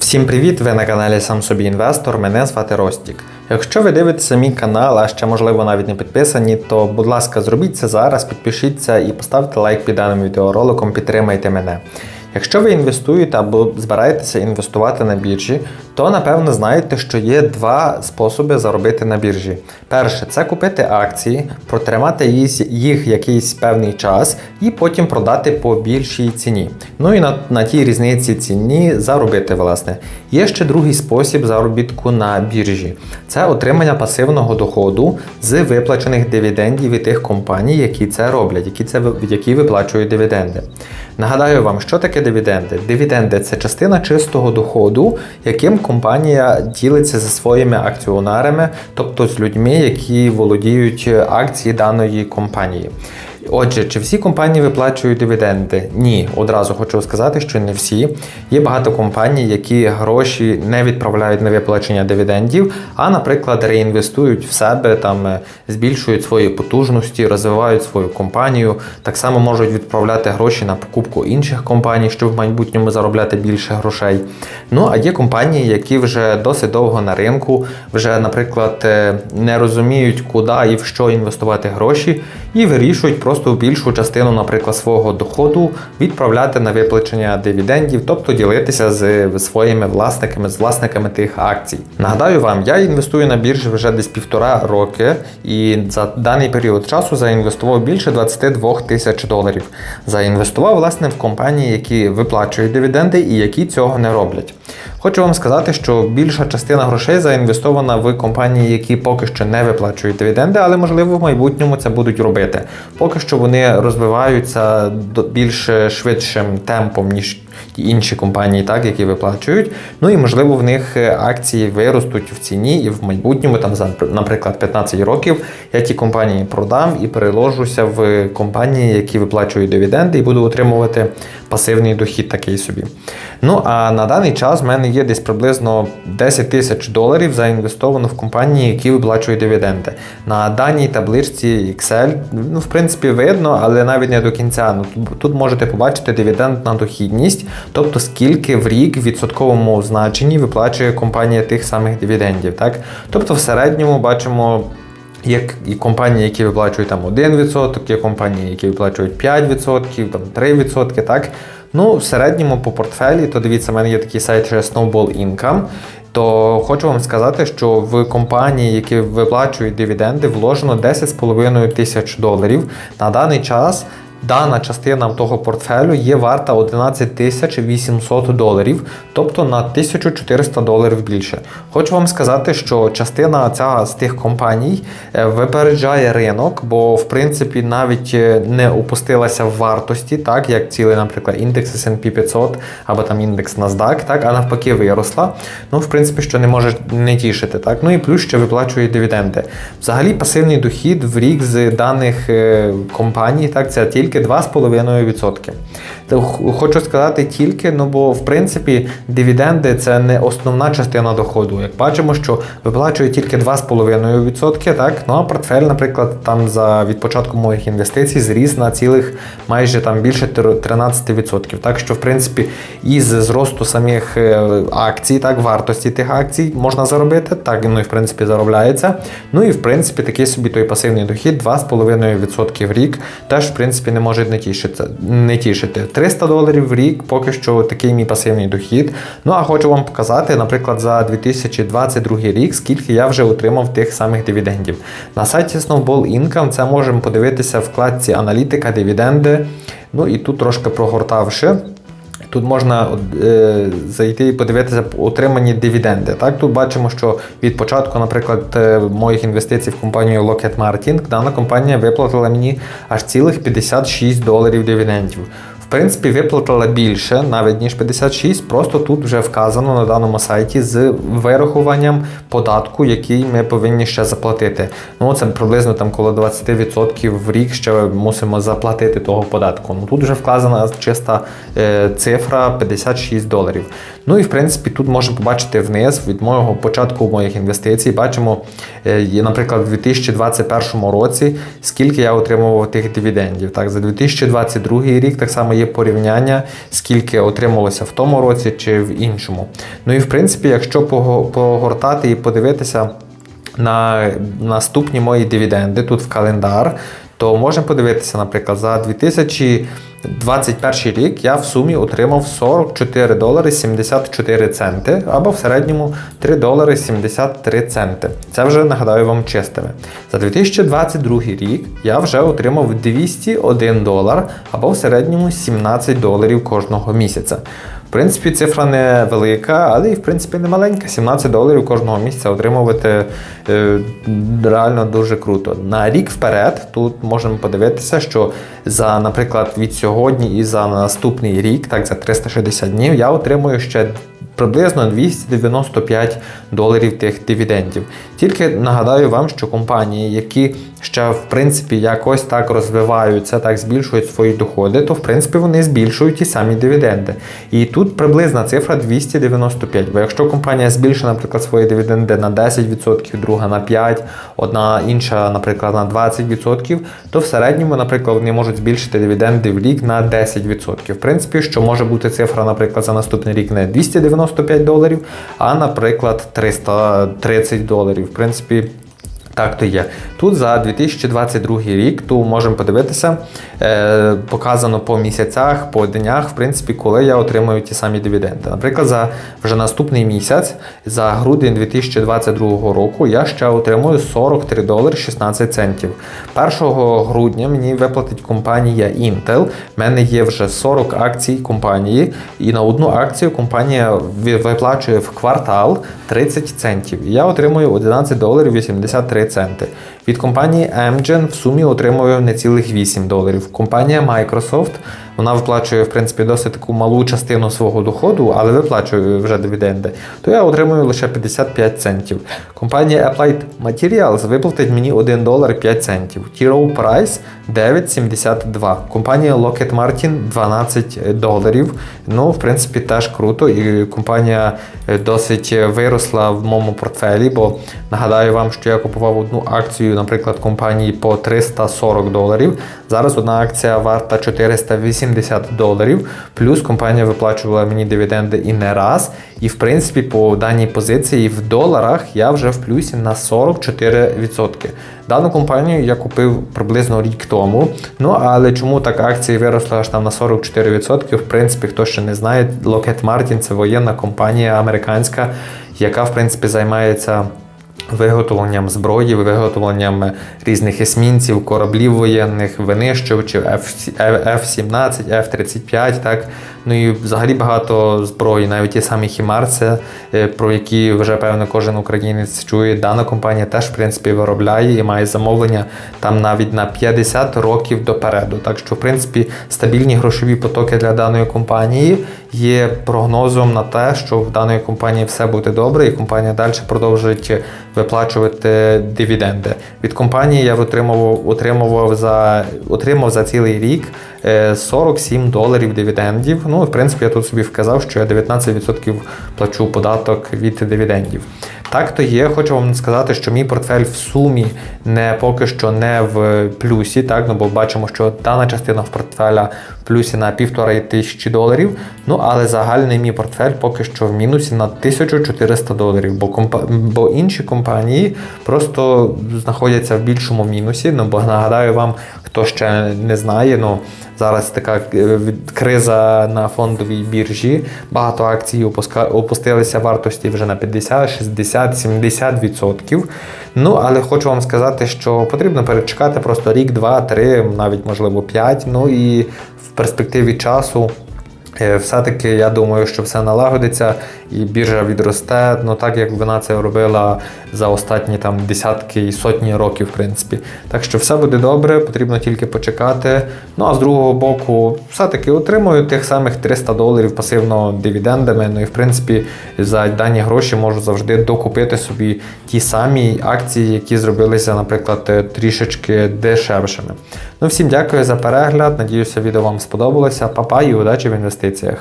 Всім привіт! Ви на каналі Сам Собі Інвестор. Мене звати Ростік. Якщо ви дивитеся мій канал, а ще можливо навіть не підписані, то будь ласка, зробіть це зараз, підпишіться і поставте лайк під даним відеороликом, підтримайте мене. Якщо ви інвестуєте або збираєтеся інвестувати на біржі, то напевно знаєте, що є два способи заробити на біржі. Перше це купити акції, протримати їх- якийсь певний час і потім продати по більшій ціні. Ну і на, на тій різниці ціні заробити, власне. Є ще другий спосіб заробітку на біржі: це отримання пасивного доходу з виплачених дивідендів від тих компаній, які це роблять, які, це, які виплачують дивіденди. Нагадаю вам, що таке дивіденди? Дивіденди це частина чистого доходу, яким компанія ділиться зі своїми акціонерами, тобто з людьми, які володіють акції даної компанії. Отже, чи всі компанії виплачують дивіденди? Ні, одразу хочу сказати, що не всі. Є багато компаній, які гроші не відправляють на виплачення дивідендів, а, наприклад, реінвестують в себе, там е, збільшують свої потужності, розвивають свою компанію. Так само можуть відправляти гроші на покупку інших компаній, щоб в майбутньому заробляти більше грошей. Ну а є компанії, які вже досить довго на ринку, вже, наприклад, е, не розуміють, куди і в що інвестувати гроші, і вирішують просто більшу частину, наприклад, свого доходу відправляти на виплачення дивідендів, тобто ділитися з своїми власниками, з власниками тих акцій. Нагадаю вам, я інвестую на біржі вже десь півтора роки, і за даний період часу заінвестував більше 22 тисяч доларів. Заінвестував власне в компанії, які виплачують дивіденди і які цього не роблять. Хочу вам сказати, що більша частина грошей заінвестована в компанії, які поки що не виплачують дивіденди, але можливо в майбутньому це будуть робити. Поки що вони розвиваються більш швидшим темпом, ніж ті інші компанії, так, які виплачують. Ну і можливо в них е, акції виростуть в ціні, і в майбутньому, там за наприклад, 15 років я ті компанії продам і переложуся в компанії, які виплачують дивіденди, і буду отримувати пасивний дохід такий собі. Ну а на даний час в мене є десь приблизно 10 тисяч доларів заінвестовано в компанії, які виплачують дивіденди. На даній табличці Excel, ну, в принципі, видно, але навіть не до кінця. Ну, тут- можете побачити дивідендна дохідність, тобто скільки в рік в відсотковому значенні виплачує компанія тих самих дивідендів. Так? Тобто, в середньому бачимо. Є компанії, які виплачують там 1%, є компанії, які виплачують 5%, там 3%, так? Ну, в середньому по портфелі, то дивіться, в мене є такий сайт ще Snowball Income. То хочу вам сказати, що в компанії, які виплачують дивіденди, вложено 10,5 тисяч доларів. На даний час дана частина того портфелю є варта 11 800 доларів, тобто на 1400 доларів більше. Хочу вам сказати, що частина ця з тих компаній е, випереджає ринок, бо в принципі навіть е, не опустилася в вартості, так як цілий, наприклад, індекс S&P 500 або там індекс NASDAQ, так, а навпаки виросла. Ну, в принципі, що не може не тішити. Так? Ну і плюс ще виплачує дивіденди. Взагалі, пасивний дохід в рік з даних е, компаній, так, це тільки 2,5%. Хочу сказати тільки, ну бо в принципі дивіденди це не основна частина доходу. Як бачимо, що виплачує тільки 2,5%, так? Ну а портфель, наприклад, там за від початку моїх інвестицій зріс на цілих майже там більше тр- 13%. Так що, в принципі, із зросту самих е, акцій, так, вартості тих акцій можна заробити, так, ну і в принципі заробляється. Ну і в принципі такий собі той пасивний дохід 2,5% в рік теж в принципі не може не тішити. Не тішити. 300 доларів в рік поки що такий мій пасивний дохід. Ну а хочу вам показати, наприклад, за 2022 рік, скільки я вже отримав тих самих дивідендів. На сайті Snowball Income це можемо подивитися в вкладці аналітика, дивіденди. Ну і тут трошки прогортавши. Тут можна е, зайти і подивитися отримані дивіденди. Так, тут бачимо, що від початку, наприклад, е, моїх інвестицій в компанію Lockheed Martin, дана компанія виплатила мені аж цілих 56 доларів дивідендів. В принципі, виплатила більше, навіть ніж 56, просто тут вже вказано на даному сайті з вирахуванням податку, який ми повинні ще заплатити. Ну, це приблизно там коло 20% в рік ще мусимо заплатити того податку. Ну тут вже вказана чиста е, цифра 56 доларів. Ну і в принципі тут можемо побачити вниз від мого початку моїх інвестицій. Бачимо, е, наприклад, у 2021 році, скільки я отримував тих дивідендів. Так, за 2022 рік так само моє порівняння, скільки отрималося в тому році чи в іншому. Ну і в принципі, якщо погортати і подивитися на наступні мої дивіденди тут в календар, то можемо подивитися, наприклад, за 2021 рік я в сумі отримав 44 долари 74 центи, або в середньому 3 долари 73 центи. Це вже нагадаю вам чистими. За 2022 рік я вже отримав 201 долар, або в середньому 17 доларів кожного місяця. В принципі, цифра не велика, але і в принципі не маленька. 17 доларів кожного місяця отримувати е, реально дуже круто. На рік вперед тут можемо подивитися, що за, наприклад, від сьогодні і за наступний рік, так за 360 днів, я отримую ще приблизно 295 доларів тих дивідендів. Тільки нагадаю вам, що компанії, які ще в принципі якось так розвиваються, так збільшують свої доходи, то в принципі вони збільшують ті самі дивіденди. І тут приблизна цифра 295. Бо якщо компанія збільшить, наприклад, свої дивіденди на 10%, друга на 5%, одна інша, наприклад, на 20%, то в середньому, наприклад, вони можуть збільшити дивіденди в рік на 10%. В принципі, що може бути цифра, наприклад, за наступний рік не 295 доларів, а, наприклад, 330 доларів. В принципі. Так, то є. Тут за 2022 рік то можемо подивитися, е, показано по місяцях, по днях, в принципі, коли я отримую ті самі дивіденди. Наприклад, за вже наступний місяць, за грудень 2022 року, я ще отримую 43 долари 16 центів. 1 грудня мені виплатить компанія Intel. У мене є вже 40 акцій компанії, і на одну акцію компанія виплачує в квартал 30 центів. Я отримую 11 доларів 83 центи. Від компанії Amgen в сумі отримує не цілих 8 доларів. Компанія Microsoft вона виплачує в принципі досить таку малу частину свого доходу, але виплачує вже дивіденди. То я отримую лише 55 центів. Компанія Applied Materials виплатить мені 1 долар 5 центів. T. Rowe Price 9,72. Компанія Lockheed Martin 12 доларів. Ну, в принципі, теж круто. І компанія е, досить виросла в моєму портфелі, бо нагадаю вам, що я купував одну акцію, наприклад, компанії по 340 доларів. Зараз одна акція варта 480 доларів. Плюс компанія виплачувала мені дивіденди і не раз. І в принципі, по даній позиції в доларах я вже в плюсі на 44%. Дану компанію я купив приблизно рік тому. Ну але чому так акції виросли аж там на 44%? В принципі, хто ще не знає, Lockheed Martin це воєнна компанія американська, яка в принципі займається. Виготовленням зброї, виготовленням різних есмінців, кораблів воєнних, винищувачів F-17, F-35, так. Ну і взагалі багато зброї, навіть ті самі Хімарси, е, про які вже певно кожен українець чує. Дана компанія теж в принципі виробляє і має замовлення там навіть на 50 років допереду. Так що, в принципі, стабільні грошові потоки для даної компанії є прогнозом на те, що в даної компанії все буде добре, і компанія далі продовжить виплачувати дивіденди. Від компанії я отримував, отримував за отримав за цілий рік е, 47 доларів дивідендів. Ну, в принципі, я тут собі вказав, що я 19% плачу податок від дивідендів. Так то є, хочу вам сказати, що мій портфель в сумі не поки що не в плюсі, так, ну бо бачимо, що дана частина в портфеля в плюсі на півтора тисячі доларів. Ну але загальний мій портфель поки що в мінусі на 1400 доларів, бо компа... бо інші компанії просто знаходяться в більшому мінусі. Ну бо нагадаю вам, хто ще не знає, ну зараз така е, криза на фондовій біржі. Багато акцій опустилися вартості вже на 50, 60, 70 відсотків. Ну але хочу вам сказати, що потрібно перечекати просто рік, два, три, навіть можливо п'ять. Ну і в перспективі часу. Е, Все-таки я думаю, що все налагодиться і біржа відросте, ну так як вона це робила за останні там десятки і сотні років, в принципі. Так що все буде добре, потрібно тільки почекати. Ну а з другого боку, все-таки отримую тих самих 300 доларів пасивно дивідендами. Ну і в принципі за дані гроші можу завжди докупити собі ті самі акції, які зробилися, наприклад, е, трішечки дешевшими. Ну всім дякую за перегляд. Надіюся, відео вам сподобалося. Па-па і удачі в інвестиціях.